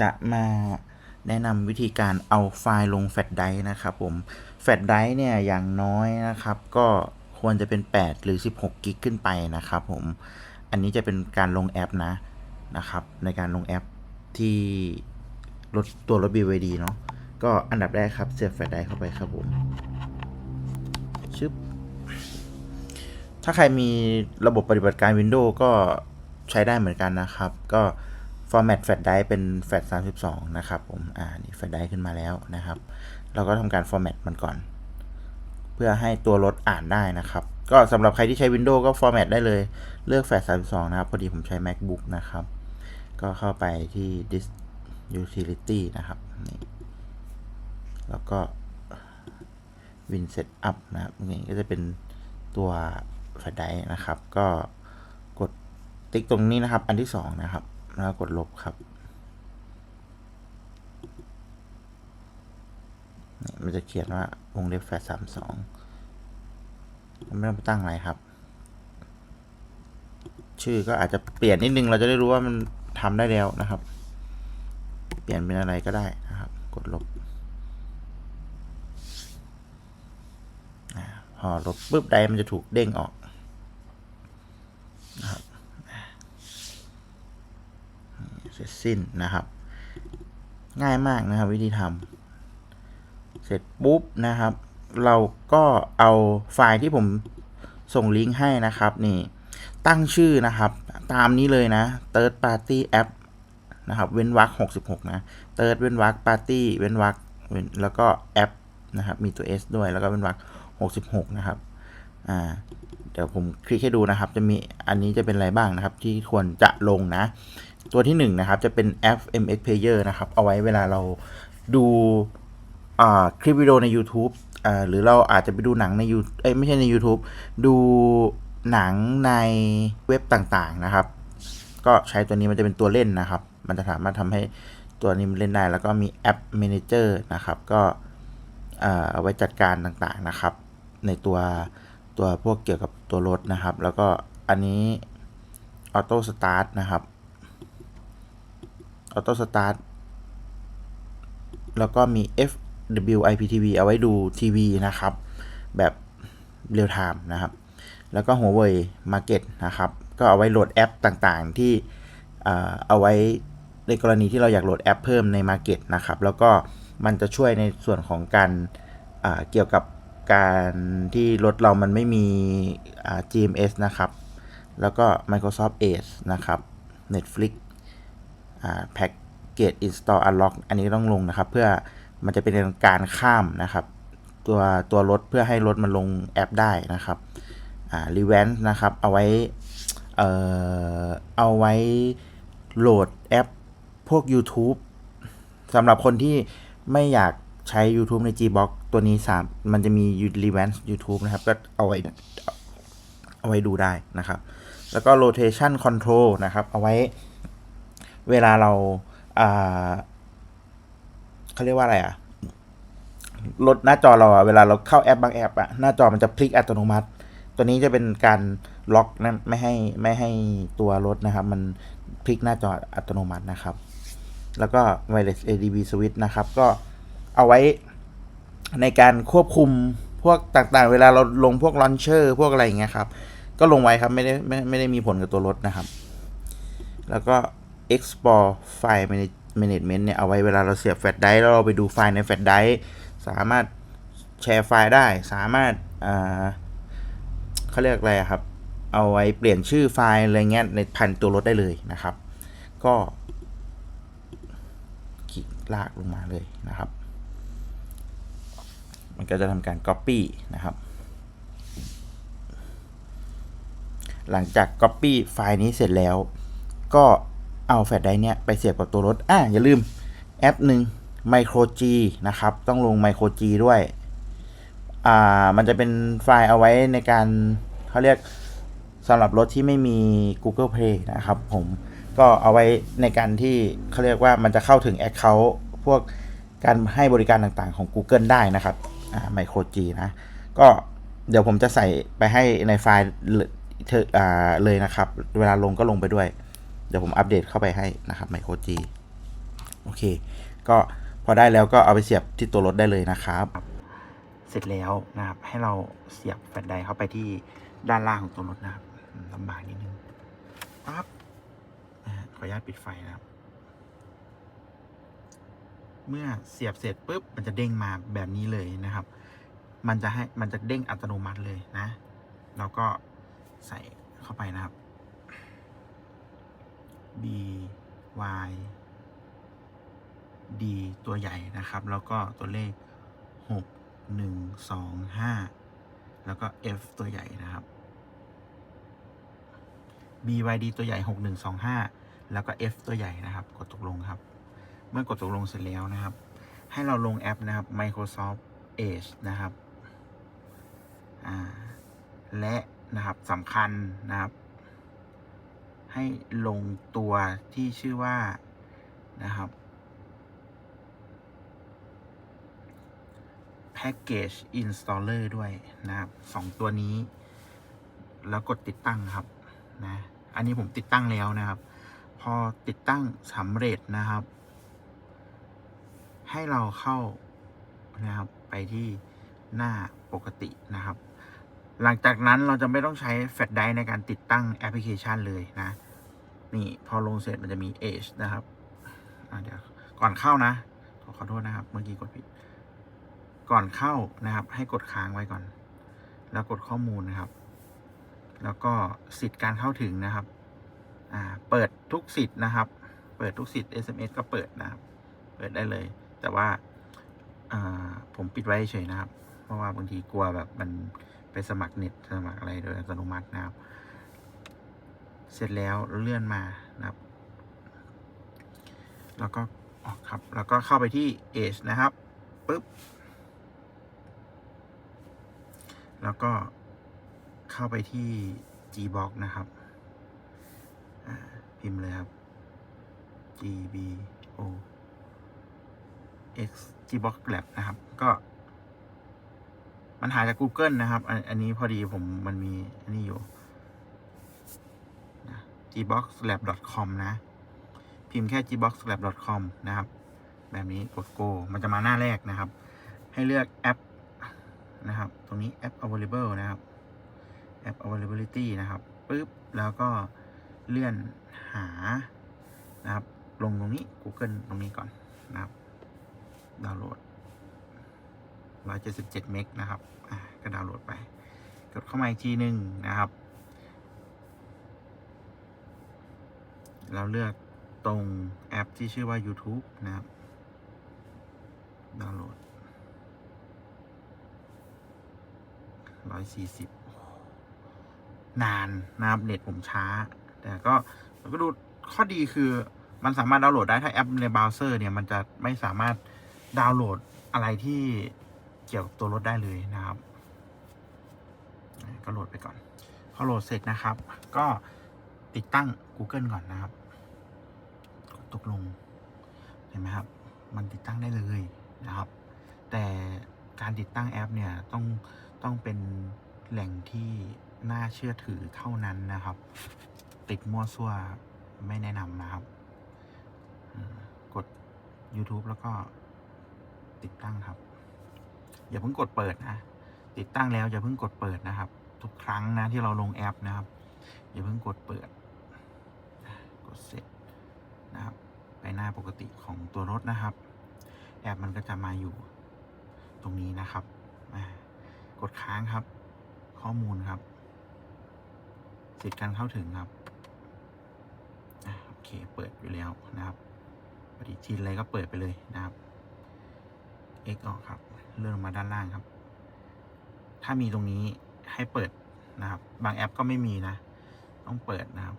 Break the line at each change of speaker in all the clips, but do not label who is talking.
จะมาแนะนำวิธีการเอาไฟล์ลงแฟลชไดร์นะครับผมแฟลชไดร์เนี่ยอย่างน้อยนะครับ ก็ควรจะเป็น 8 หรือ 16 กิกขึ้นไปนะครับผมอันนี้จะเป็นการลงแอปนะนะครับ ในการลงแอปที่รถตัวรถ BYD เนาะก็อันดับแรกครับเสียบแฟลชไดร์เข้าไปครับผมชึบถ้าใครมีระบบปฏิบัติการ Windows ก็ใช้ได้เหมือนกันนะครับ ก็ format flash drive เป็น flash 32 นะครับผม อ่า นี่ flash drive ขึ้นมาแล้วนะครับ เราก็ทำการ format มันก่อน เพื่อให้ตัวรถอ่านได้นะครับ ก็สำหรับใครที่ใช้ Windows ก็ format ได้เลย เลือก flash 32 นะครับ พอดีผมใช้ MacBook นะครับ ก็เข้าไปที่ disk utility นะครับ นี่ แล้วก็ win setup นะครับ นี่ก็จะเป็นตัวแฟลชไดรฟ์นะครับ ก็กดติ๊กตรงนี้นะครับ อันที่สองนะครับ แล้วกดลบครับนี่มันจะเขียนว่าวงเล็บแฟลชสามสองไม่ต้องไปตั้งอะไรครับ ชื่อก็อาจจะเปลี่ยนนิดนึงเราจะได้รู้ว่ามันทำได้แล้วนะครับ เปลี่ยนเป็นอะไรก็ได้นะครับ กดลบพอลบปุ๊บไดมันจะถูกเด้งออก เสร็จสิ้นนะครับ ง่ายมากนะครับ วิธีทำเสร็จปุ๊บนะครับ เราก็เอาไฟล์ที่ผมส่งลิงก์ให้นะครับนี่ตั้งชื่อนะครับ ตามนี้เลยนะ third party app นะครับ เว้นวรรค66 นะ third เว้นวรรค party เว้นวรรคแล้วก็แอปนะครับ มีตัว s ด้วย แล้วก็เว้นวรรค66 นะครับ อ่า เดี๋ยวผมคลิกให้ดูนะครับ จะมีอันนี้จะเป็นอะไรบ้างนะครับ ที่ควรจะลงนะ ตัวที่1นนะครับจะเป็นแอป MX Player นะครับ เอาไว้เวลาเราดูคลิปวิดีโอใน YouTube อหรือเราอาจจะไปดูหนังใน YouTube เอ้ไม่ใช่ใน YouTube ดูหนังในเว็บต่างๆนะครับ ก็ใช้ตัวนี้มันจะเป็นตัวเล่นนะครับ มันจะสามารถทำให้ตัวนี้มันเล่นได้ แล้วก็มีแอป Manager นะครับ ก็เอาไว้จัดการต่างๆนะครับ ในตัวตัวพวกเกี่ยวกับตัวรถนะครับ แล้วก็อันนี้ Auto Start นะครับ ออโต้สตาร์ทแล้วก็มี FWIPTV เอาไว้ดูทีวีนะครับ แบบเรียลไทม์นะครับ แล้วก็ Huawei Market นะครับ ก็เอาไว้โหลดแอปต่างๆ ที่เอาไว้ในกรณีที่เราอยากโหลดแอปเพิ่มใน Market นะครับ แล้วก็มันจะช่วยในส่วนของการเกี่ยวกับการที่รถเรามันไม่มี GMS นะครับ แล้วก็ Microsoft Edge นะครับ Netflix แพ็กเกจ install unlock อันนี้ต้องลงนะครับ เพื่อมันจะเป็นการข้ามนะครับ ตัวตัวรถเพื่อให้รถมันลงแอปได้นะครับอ่า r e v a n นะครับ เอาไว้เอ่อเอาไว้โหลดแอปพวก YouTube สำหรับคนที่ไม่อยากใช้ YouTube ใน Gbox ตัวนี้สามมันจะมี r e v a n c e YouTube นะครับ ก็เอาไว้เอาไว้ดูได้นะครับ แล้วก็ rotation control นะครับ เอาไว้ เวลาเราเขาเรียกว่าอะไรอะลดหน้าจอเราอะเวลาเราเข้าแอปบางแอปอะหน้าจอมันจะพลิกอัตโนมัติ ตัวนี้จะเป็นการล็อกนะไม่ให้ไม่ให้ตัวรถนะครับ มันพลิกหน้าจออัตโนมัตินะครับ แล้วก็ wireless ADB switch นะครับ ก็เอาไว้ในการควบคุมพวกต่างๆ เวลาเราลงพวกลอนเชอร์พวกอะไรอย่างเงี้ยครับ ก็ลงไว้ครับไม่ได้ไม่ไม่ได้มีผลกับตัวรถนะครับ แล้วก็ export ไฟล์ management เนี่ยเอาไว้เวลาเราเสียบแฟลชไดรฟ์แล้วเราไปดูไฟล์ในแฟลชไดรฟ์สามารถแชร์ไฟล์ได้ สามารถเขาเรียกอะไรครับ เอาไว้เปลี่ยนชื่อไฟล์อะไรเงี้ยในพันตัวรถได้เลยนะครับ ก็คลิกลากลงมาเลยนะครับ มันก็จะทำการ Copy นะครับ หลังจาก Copy ไฟล์นี้เสร็จแล้ว ก็ เอาแฟลชไดร์เนี่ยไปเสียบกับตัวรถ อะอย่าลืมแอปหนึ่ง Micro G นะครับ ต้องลง Micro G ด้วย อ่า มันจะเป็นไฟล์เอาไว้ในการเขาเรียกสำหรับรถที่ไม่มี Google Play นะครับผมก็เอาไว้ในการที่เขาเรียกว่ามันจะเข้าถึง Account พวกการให้บริการต่างๆของ Google ได้นะครับอ่า Micro G นะ ก็เดี๋ยวผมจะใส่ไปให้ในไฟล์เลยนะครับ เวลาลงก็ลงไปด้วย ดี๋ยวผมอัปเดตเข้าไปให้นะครับไมโครจีโอเค ก็พอได้แล้วก็เอาไปเสียบที่ตัวรถได้เลยนะครับ เสร็จแล้วนะครับ ให้เราเสียบแฟลชไดเข้าไปที่ด้านล่างของตัวรถนะครับลำบากนิดนึงปั๊บขออนุญาตปิดไฟนะครับ เมื่อเสียบเสร็จปุ๊บ มันจะเด้งมาแบบนี้เลยนะครับ มันจะให้มันจะเด้งอัตโนมัติเลยนะ เราก็ใส่เข้าไปนะครับ B Y D ตัวใหญ่นะครับ แล้วก็ตัวเลขหกหนึ่งสองห้าแล้วก็ F ตัวใหญ่นะครับ B Y D ตัวใหญ่หกหนึ่งสองห้าแล้วก็ F ตัวใหญ่นะครับ กดตกลงครับ เมื่อกดตกลงเสร็จแล้วนะครับ ให้เราลงแอปนะครับ Microsoft Edge นะครับและนะครับสำคัญนะครับ ให้ลงตัวที่ชื่อว่านะครับ Package Installer ด้วยนะครับสองตัวนี้ แล้วกดติดตั้งครับนะอันนี้ผมติดตั้งแล้วนะครับ พอติดตั้งสำเร็จนะครับ ให้เราเข้านะครับไปที่หน้าปกตินะครับ หลังจากนั้นเราจะไม่ต้องใช้แฟลชไดร์ในการติดตั้งแอปพลิเคชันเลยนะ นี่พอลงเสร็จมันจะมี Edge นะครับเดี๋ยวก่อนเข้านะขอขอโทษนะครับ เมื่อกี้กดผิด ก่อนเข้านะครับ ให้กดค้างไว้ก่อน แล้วกดข้อมูลนะครับ แล้วก็สิทธิ์การเข้าถึงนะครับอ่าเปิดทุกสิทธิ์นะครับ เปิดทุกสิทธิ์ SMS ก็เปิดนะครับ เปิดได้เลย แต่ว่าผมปิดไว้เฉยนะครับ เพราะว่าบางทีกลัวแบบมัน ไปสมัครเน็ตสมัครอะไรโดยอัตโนมัตินะครับ เสร็จแล้วเลื่อนมานะครับ แล้วก็ออกครับ แล้วก็เข้าไปที่ Edge นะครับปุ๊บ แล้วก็เข้าไปที่ Gbox นะครับพิมพ์เลยครับ G B O X Gbox Lab นะครับ ก็ มันหาจาก Google นะครับ อันนนี้พอดีผมมันมีอันนี้อยู่ gboxlab.com นะ พิมพ์แค่ gboxlab.com นะครับ แบบนี้กด go มันจะมาหน้าแรกนะครับ ให้เลือกแอปนะครับ ตรงนี้แอป available นะครับแอป availability นะครับปุ๊บแล้วก็เลื่อนหานะครับ ลงตรงนี้ Google ตรงนี้ก่อนนะครับ ดาวน์โหลด 177เมกนะครับก็ดาวน์โหลดไป กดเข้ามาอีกทีหนึ่งนะครับ เราเลือกตรงแอปที่ชื่อว่า YouTube นะครับ ดาวน์โหลด 140 นานนะครับเน็ตผมช้า แต่ก็ก็ดูข้อดีคือมันสามารถดาวน์โหลดได้ถ้าแอปในเบราว์เซอร์เนี่ย มันจะไม่สามารถดาวน์โหลดอะไรที่ กี่ยวกับตัวรถได้เลยนะครับ ก็โหลดไปก่อน พอโหลดเสร็จนะครับ ก็ติดตั้ง Google ก่อนนะครับกดตกลง เห็นไหมครับ มันติดตั้งได้เลยนะครับ แต่การติดตั้งแอปเนี่ยต้องต้องเป็นแหล่งที่น่าเชื่อถือเท่านั้นนะครับ ติดมั่วซั่วไม่แนะนำนะครับ กด YouTube แล้วก็ติดตั้งครับ อย่าเพิ่งกดเปิดนะ ติดตั้งแล้วอย่าเพิ่งกดเปิดนะครับ ทุกครั้งนะที่เราลงแอปนะครับ อย่าเพิ่งกดเปิด กดเสร็จนะครับ ไปหน้าปกติของตัวรถนะครับ แอปมันก็จะมาอยู่ตรงนี้นะครับ กดค้างครับ ข้อมูลครับ สิทธิ์การเข้าถึงครับโอเค เปิดอยู่แล้วนะครับปฏิทินอะไรก็เปิดไปเลยนะครับ X ออกครับ เลื่อนลงมาด้านล่างครับ ถ้ามีตรงนี้ให้เปิดนะครับ บางแอปก็ไม่มีนะ ต้องเปิดนะครับ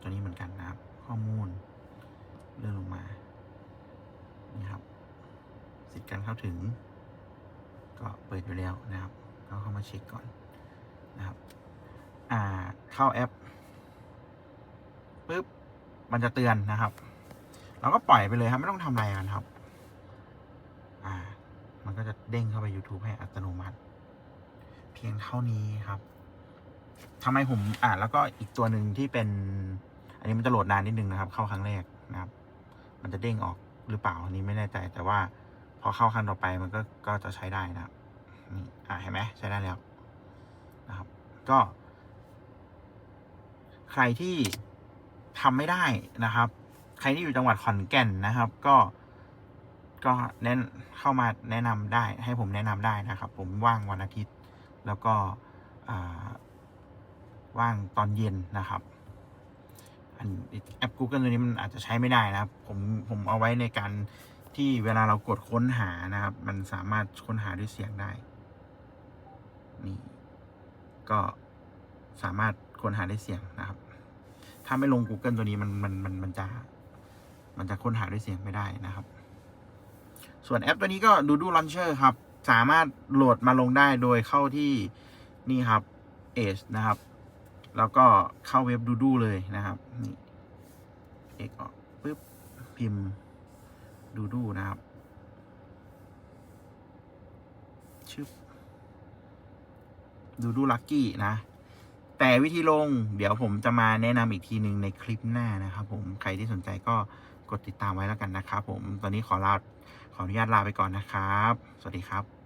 ตัวนี้เหมือนกันนะครับ ข้อมูล เลื่อนลงมา นี่ครับ สิทธิ์การเข้าถึง ก็เปิดอยู่แล้วนะครับ ก็เข้ามาเช็คก่อนนะครับ อ่า เข้าแอปปุ๊บ มันจะเตือนนะครับ เราก็ปล่อยไปเลยครับ ไม่ต้องทำอะไรกันครับ มันก็จะเด้งเข้าไป YouTube ให้อัตโนมัติ เพียงเท่านี้ครับทำไมผมอ่าแล้วก็อีกตัวหนึ่งที่เป็น อันนี้มันจะโหลดนานนิดนึงนะครับ เข้าครั้งแรกนะครับ มันจะเด้งออกหรือเปล่าอันนี้ไม่แน่ใจ แต่ว่าพอเข้าขั้นต่อไปมันก็ก็จะใช้ได้นะครับนี่อ่าเห็นไหมใช้ได้แล้วนะครับ ก็ ใครที่ทำไม่ได้นะครับ ใครที่อยู่จังหวัดขอนแก่นนะครับ ก็ ก็แนะเข้ามาแนะนำได้ให้ผมแนะนำได้นะครับ ผมว่างวันอาทิตย์ แล้วก็ว่างตอนเย็นนะครับอันแอป Google ตัวนี้มันอาจจะใช้ไม่ได้นะครับ ผมผมเอาไว้ในการที่เวลาเรากดค้นหานะครับ มันสามารถค้นหาด้วยเสียงได้ นี่ ก็สามารถค้นหาด้วยเสียงนะครับ ถ้าไม่ลง Google ตัวนี้มันมันมันมันจะ มันจะค้นหาด้วยเสียงไม่ได้นะครับ ส่วนแอปตัวนี้ก็ Doodle Launcher ครับ สามารถโหลดมาลงได้โดยเข้าที่นี่ครับ Edge นะครับ แล้วก็เข้าเว็บ Doodle เลยนะครับ นี่เอกออกปึ๊บ พิมพ์ Doodle นะครับชื่อ Doodle Lucky นะ แต่วิธีลง เดี๋ยวผมจะมาแนะนำอีกทีหนึ่งในคลิปหน้านะครับผม ใครที่สนใจก็กดติดตามไว้แล้วกันนะครับผม ตอนนี้ขอลา ขออนุญาตลาไปก่อนนะครับ สวัสดีครับ